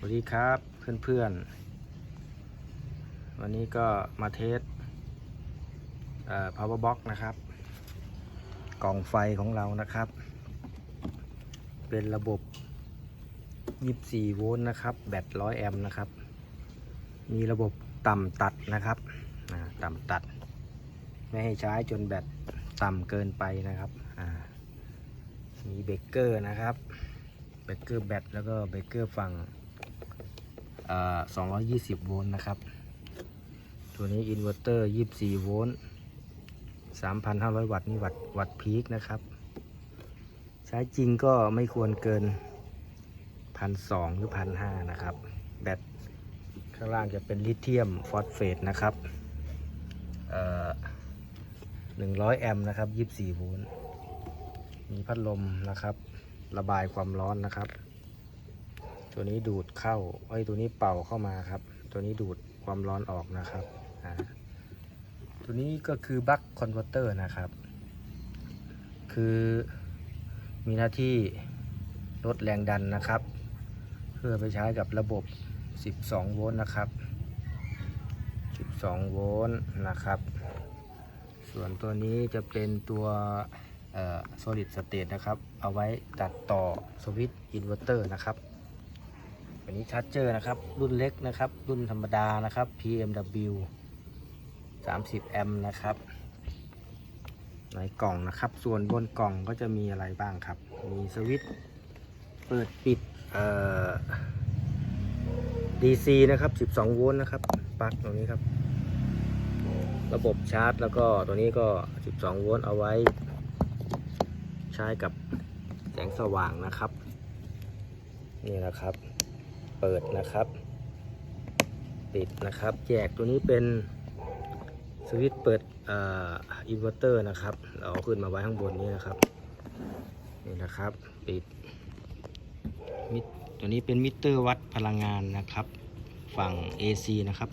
สวัสดีครับเพื่อนๆ วันนี้ก็มาเทสเอ่อ power box นะครับ กล่องไฟของเรานะครับ เป็นระบบ 24 โวลต์นะครับ แบต 100 แอมป์นะครับ มีระบบต่ำตัดนะครับต่ำตัด ไม่ให้ใช้จนแบตต่ำเกินไปนะครับ มีเบรกเกอร์นะครับ เบรกเกอร์แบตแล้วก็เบรกเกอร์ฝั่ง 220 โวลต์นะครับ ตัวนี้อินเวอร์เตอร์ 24 โวลต์ 3,500 วัตต์นี่วัตต์วัตต์พีคนะครับ ใช้จริงก็ไม่ควรเกิน 1,200 หรือ 1,500 นะครับ แบตข้างล่างจะเป็นลิเธียมฟอสเฟตนะครับเอ่อ100 แอมป์นะครับ 24 โวลต์ มีพัดลมนะครับ ระบายความร้อนนะครับ ตัวนี้ดูดเข้าไอ้ยตัวนี้เป่าเข้ามาครับ ตัวนี้ดูดความร้อนออกนะครับอ่าตัวนี้ก็คือบัคคอนเวอร์เตอร์นะครับ คือมีหน้าที่ลดแรงดันนะครับ เพื่อไปใช้กับระบบ 12 โวลต์นะครับ 12 โวลต์นะครับ ส่วนตัวนี้จะเป็นตัว solid state นะครับ เอาไว้ตัดต่อสวิตช์อินเวอร์เตอร์นะครับ อันนี้ชาร์จเจอร์นะครับ รุ่นเล็กนะครับ รุ่นธรรมดานะครับ PMW 30 แอมป์นะครับ ในกล่องนะครับ ส่วนบนกล่องก็จะมีอะไรบ้างครับ มีสวิตช์เปิดปิดเอ่อ DC นะครับ 12 โวลต์นะครับ ปลั๊กตรงนี้ครับ ระบบชาร์จ แล้วก็ตัวนี้ก็ 12 โวลต์เอาไว้ ใช้กับแสงสว่างนะครับ นี่นะครับ เปิดนะครับปิดนะครับแยกตัวนี้เป็นสวิตช์เปิดอินเวอร์เตอร์นะครับ เราเอาขึ้นมาไว้ข้างบนนี้นะครับ นี่นะครับ ปิดมิตัวนี้เป็นมิเตอร์วัดพลังงานนะครับ ฝั่ง AC นะครับ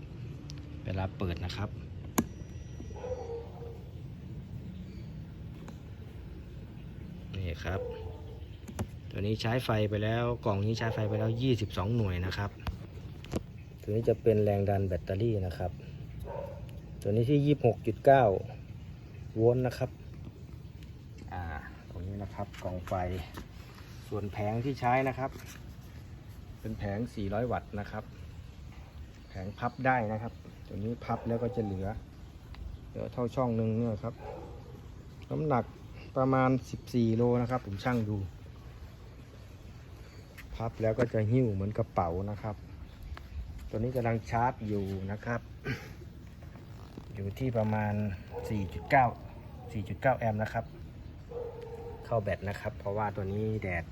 220 เวลาเปิดนะครับนี่ครับ ตัวนี้ใช้ไฟไปแล้วกล่องนี้ใช้ไฟไปแล้ว 22 หน่วยนะครับ ตัวนี้จะเป็นแรงดันแบตเตอรี่นะครับ ตัวนี้ที่ 26.9 โวลต์นะครับอ่าตรงนี้นะครับกล่องไฟ ส่วนแผงที่ใช้นะครับ เป็นแผง 400 วัตต์นะครับ แผงพับได้นะครับ ตัวนี้พับแล้วก็จะเหลือเหลือเท่าช่องหนึ่งเนี่ยครับน้ำหนักประมาณ 14 โลนะครับ ผมช่างดู พับแล้วก็จะหิ้วเหมือนกระเป๋านะครับ ตัวนี้กำลังชาร์จอยู่นะครับ อยู่ที่ประมาณ 4.9 4.9 แอมป์นะครับ เข้าแบตนะครับ เพราะว่าตัวนี้แดด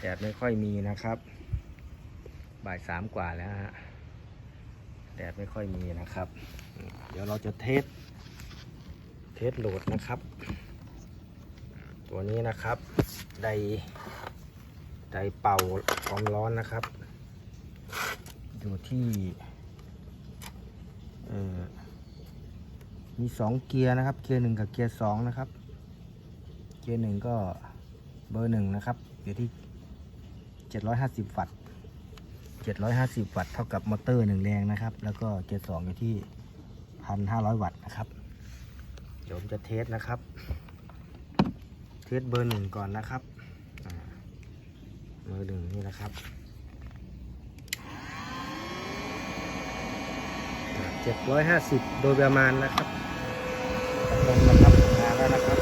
แดดไม่ค่อยมีนะครับ บ่ายสามกว่าแล้วฮะ แดดไม่ค่อยมีนะครับ เดี๋ยวเราจะเทส เทสโหลดนะครับ ตัวนี้นะครับ ได ไดเป่าความร้อนนะครับ อยู่ที่มีสองเกียร์นะครับ เกียร์หนึ่งกับเกียร์สองนะครับ เกียร์หนึ่งก็เบอร์หนึ่งนะครับ อยู่ที่ 750 วัตต์ 750 วัตต์เท่ากับมอเตอร์หนึ่งแรงนะครับ แล้วก็เกียร์สองอยู่ที่ 1,500 วัตต์นะครับ เดี๋ยวผมจะเทสนะครับ เทสเบอร์หนึ่งก่อนนะครับ เบอร์หนึ่งนี่นะครับเจ็ดร้อยห้าสิบโดยประมาณนะครับลงนะครับมาแล้วนะครับ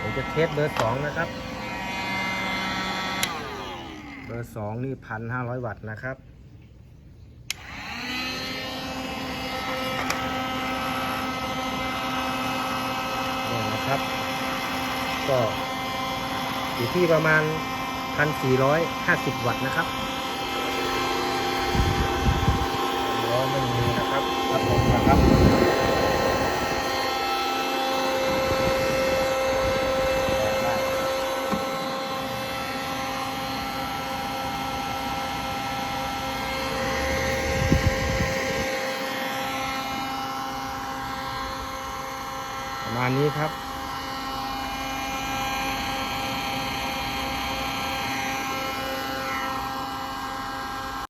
ผมจะเทสเบอร์สองนะครับ เบอร์สองนี่พันห้าร้อยวัตต์นะครับ นี่นะ ครับ ก็อยู่ที่ประมาณ 1,450 วัตต์นะครับร้อนไม่มีนะครับครับผมนะครับแรงมากประมาณนี้ครับ